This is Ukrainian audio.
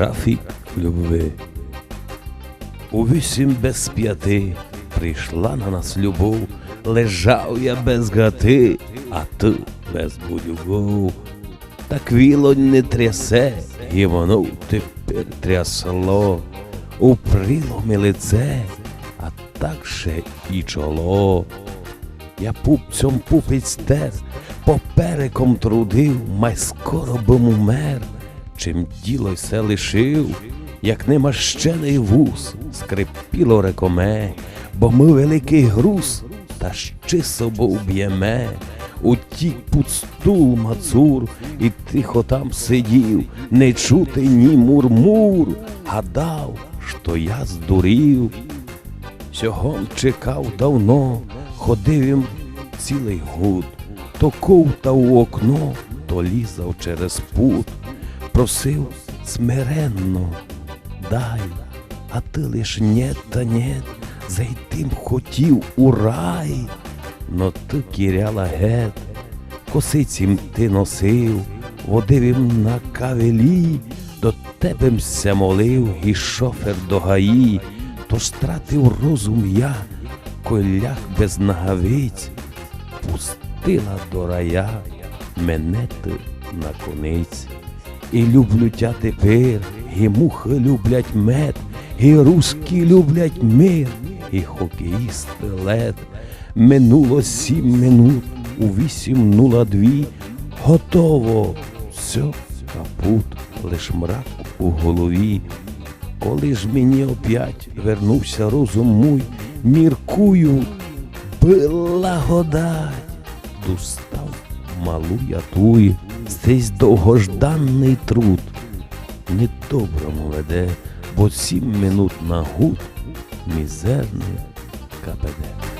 графік любви. У вісім без п'яти прийшла на нас любов, лежав я без гати, а ти без будь-гов. Так вілонь не трясе, і воно тепер трясло, у приломі лице, а так ще і чоло. Я пупцем пупець тер, попереком трудив, май скоро бим умер, чим діло все лишив, як немащений вус, скрипіло рекоме, бо ми великий груз, та ще собою б'єме. Утік пустул мацур, і тихо там сидів, не чути ні мурмур, гадав, що я здурів. Цього чекав давно, ходив їм цілий гуд, то ковтав у окно, то лізав через пут, просив смиренно, дай, а ти лиш нєт та нєт, зайти хотів у рай, но ти кіряла гет, косицім ти носив, водив їм на кавелі, до тебе мся молив, і шофер до гаї, тож стратив розум я, колях без нагавиць, пустила до рая мене ти на кониць. І люблю тя тепер, і мухи люблять мед, і руски люблять мир, і хокеїсти лед. Минуло сім минут, у вісім нула дві, готово, все, капут, лиш мрак у голові. Коли ж мені опять вернувся розум мой, міркую, благодать, достав малу я туй, цей довгожданий труд, недоброму веде, бо сім минут на гуд мізерний КПД.